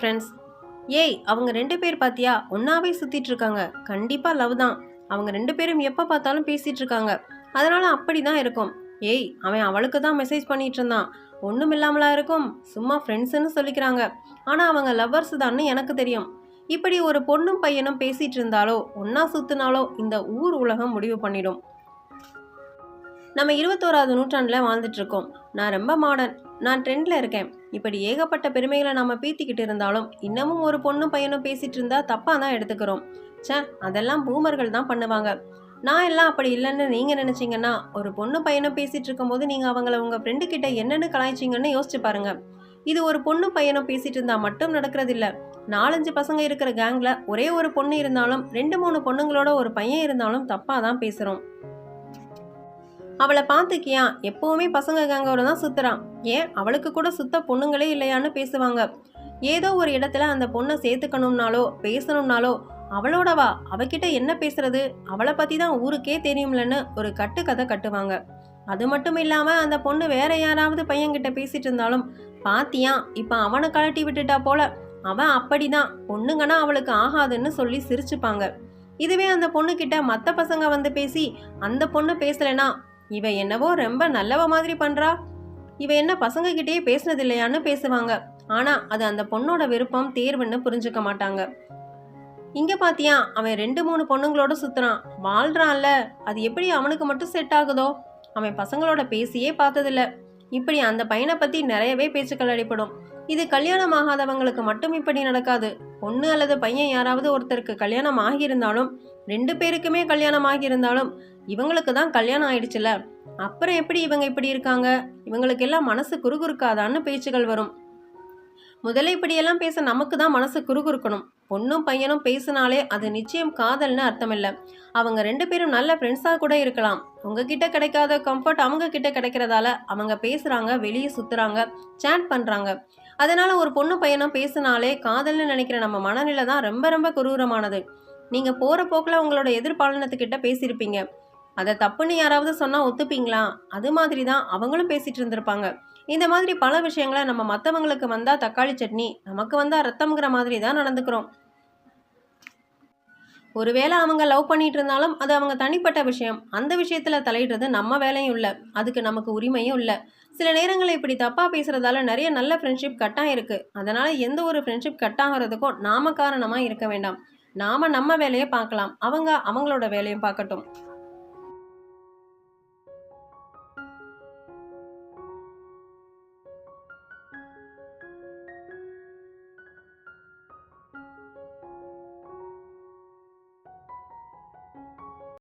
Friends ஏய் அவங்க ரெண்டு பேர் பார்த்தியா ஒன்றாவே சுற்றிட்டு இருக்காங்க கண்டிப்பாக லவ் தான். அவங்க ரெண்டு பேரும் எப்போ பார்த்தாலும் பேசிகிட்டு இருக்காங்க அதனால் அப்படி தான் இருக்கும். ஏய் அவன் அவளுக்கு தான் மெசேஜ் பண்ணிகிட்டு இருந்தான் ஒன்றும் இல்லாமலா இருக்கும். சும்மா ஃப்ரெண்ட்ஸுன்னு சொல்லிக்கிறாங்க. ஆனால் அவங்க லவ்வர்ஸ் தான்னு எனக்கு தெரியும். இப்படி ஒரு பொண்ணும் பையனும் பேசிட்டு இருந்தாலோ ஒன்றா சுற்றினாலோ இந்த ஊர் உலகம் முடிவு பண்ணிடும். நம்ம இருபத்தோராவது நூற்றாண்டில் வாழ்ந்துட்டுருக்கோம். நான் ரொம்ப மாடர்ன் நான் ட்ரெண்டில் இருக்கேன். இப்படி ஏகப்பட்ட பெருமைகளை நம்ம பீத்திக்கிட்டு இருந்தாலும் இன்னமும் ஒரு பொண்ணும் பையனும் பேசிட்டு இருந்தா தப்பாக தான் எடுத்துக்கிறோம். ச்சே அதெல்லாம் பூமர்கள் தான் பண்ணுவாங்க. நான் எல்லாம் அப்படி இல்லைன்னு நீங்கள் நினச்சிங்கன்னா ஒரு பொண்ணு பையனும் பேசிகிட்டு இருக்கும்போது நீங்கள் அவங்கள உங்கள் ஃப்ரெண்டு கிட்ட என்னென்னு கலாய்ச்சிங்கன்னு யோசிச்சு பாருங்க. இது ஒரு பொண்ணு பையனும் பேசிகிட்டு இருந்தால் மட்டும் நடக்கிறதில்ல. நாலஞ்சு பசங்க இருக்கிற கேங்கில் ஒரே ஒரு பொண்ணு இருந்தாலும் ரெண்டு மூணு பொண்ணுங்களோட ஒரு பையன் இருந்தாலும் தப்பாக தான் பேசுகிறோம் அவளை பார்த்துக்கியா? எப்பவுமே பசங்க கேங்கோட தான் சுத்துறான். ஏன்? அவளுக்கு கூட சுத்த பொண்ணுங்களே இல்லையான்னு பேசுவாங்க. ஏதோ ஒரு இடத்துல அந்த பொண்ணை சேர்த்துக்கணும்னாலோ பேசணும்னாலோ அவளோடவா? அவகிட்ட என்ன பேசுறது? அவளை பத்தி தான் ஊருக்கே தெரியும்லன்னு ஒரு கட்டுக்கதை கட்டுவாங்க. அது மட்டும் இல்லாம அந்த பொண்ணு வேற யாராவது பையன்கிட்ட பேசிட்டு இருந்தாலும் பாத்தியா இப்ப அவனை கழட்டி விட்டுட்டா போல அவன் அப்படிதான். பொண்ணுங்கன்னா அவளுக்கு ஆகாதுன்னு சொல்லி சிரிச்சுப்பாங்க. இதுவே அந்த பொண்ணுக்கிட்ட மற்ற பசங்க வந்து பேசி அந்த பொண்ணு பேசலைன்னா இவ என்னவோ ரொம்ப நல்லவ மாதிரி பண்றா. இவ என்ன பசங்க கிட்டேயே பேசினது இல்லையான்னு பேசுவாங்க. ஆனா அது அந்த பொண்ணோட விருப்பம் தேர்வுன்னு புரிஞ்சுக்க மாட்டாங்க. இங்க பாத்தியா அவன் ரெண்டு மூணு பொண்ணுங்களோட சுத்துறான். வாழ்றான்ல அது எப்படி அவனுக்கு மட்டும் செட் ஆகுதோ? அவன் பசங்களோட பேசியே பார்த்ததில்ல. இப்படி அந்த பையனை பத்தி நிறையவே பேச்சுக்கள் அடிப்படும் இது கல்யாணம் ஆகாதவங்களுக்கு மட்டும் இப்படி நடக்காது. பொண்ணு அல்லது பையன் யாராவது ஒருத்தருக்கு கல்யாணம் ஆகியிருந்தாலும் ரெண்டு பேருக்குமே கல்யாணம் ஆகியிருந்தாலும் இவங்களுக்கு தான் கல்யாணம் ஆயிடுச்சுல. அப்புறம் எப்படி இவங்க இப்படி இருக்காங்க? இவங்களுக்கு எல்லாம் மனசு குறுகுறுக்காதான்னு பேச்சுகள் வரும். முதல்ல இப்படியெல்லாம் பேச நமக்கு தான் மனசு குறுகுறுக்கணும். பொண்ணும் பையனும் பேசினாலே அது நிச்சயம் காதல்னு அர்த்தமில்ல. அவங்க ரெண்டு பேரும் நல்ல ஃப்ரெண்ட்ஸாக கூட இருக்கலாம். உங்ககிட்ட கிடைக்காத கம்ஃபர்ட் அவங்க கிட்ட கிடைக்கிறதால அவங்க பேசுகிறாங்க வெளியே சுற்றுறாங்க சேட் பண்ணுறாங்க அதனால ஒரு பொண்ணு பையனும் பேசினாலே காதல்னு நினைக்கிற நம்ம மனநிலை தான் ரொம்ப ரொம்ப குரூரமானது நீங்கள் போகிற போக்கில் உங்களோட எதிர்பாலனத்துக்கிட்ட பேசியிருப்பீங்க. அதை தப்புன்னு யாராவது சொன்னால் ஒத்துப்பீங்களா? அது மாதிரி தான் அவங்களும் பேசிகிட்டு இருந்திருப்பாங்க. இந்த மாதிரி பல விஷயங்களை நம்ம மற்றவங்களுக்கு வந்தால் தக்காளி சட்னி நமக்கு வந்தால் ரத்தம்ங்கிற மாதிரி தான் நடந்துக்கிறோம். ஒருவேளை அவங்க லவ் பண்ணிட்டு இருந்தாலும் அது அவங்க தனிப்பட்ட விஷயம். அந்த விஷயத்தில் தலையிடுறது நம்ம வேலையும் இல்லை. அதுக்கு நமக்கு உரிமையும் இல்லை. சில நேரங்களில் இப்படி தப்பாக பேசுகிறதால நிறைய நல்ல ஃப்ரெண்ட்ஷிப் கட்டாக இருக்குது அதனால் எந்த ஒரு ஃப்ரெண்ட்ஷிப் கட் ஆகிறதுக்கும் நாம காரணமாக இருக்க வேண்டாம். நாம நம்ம வேலையை பார்க்கலாம். அவங்க அவங்களோட வேலையும் பார்க்கட்டும்.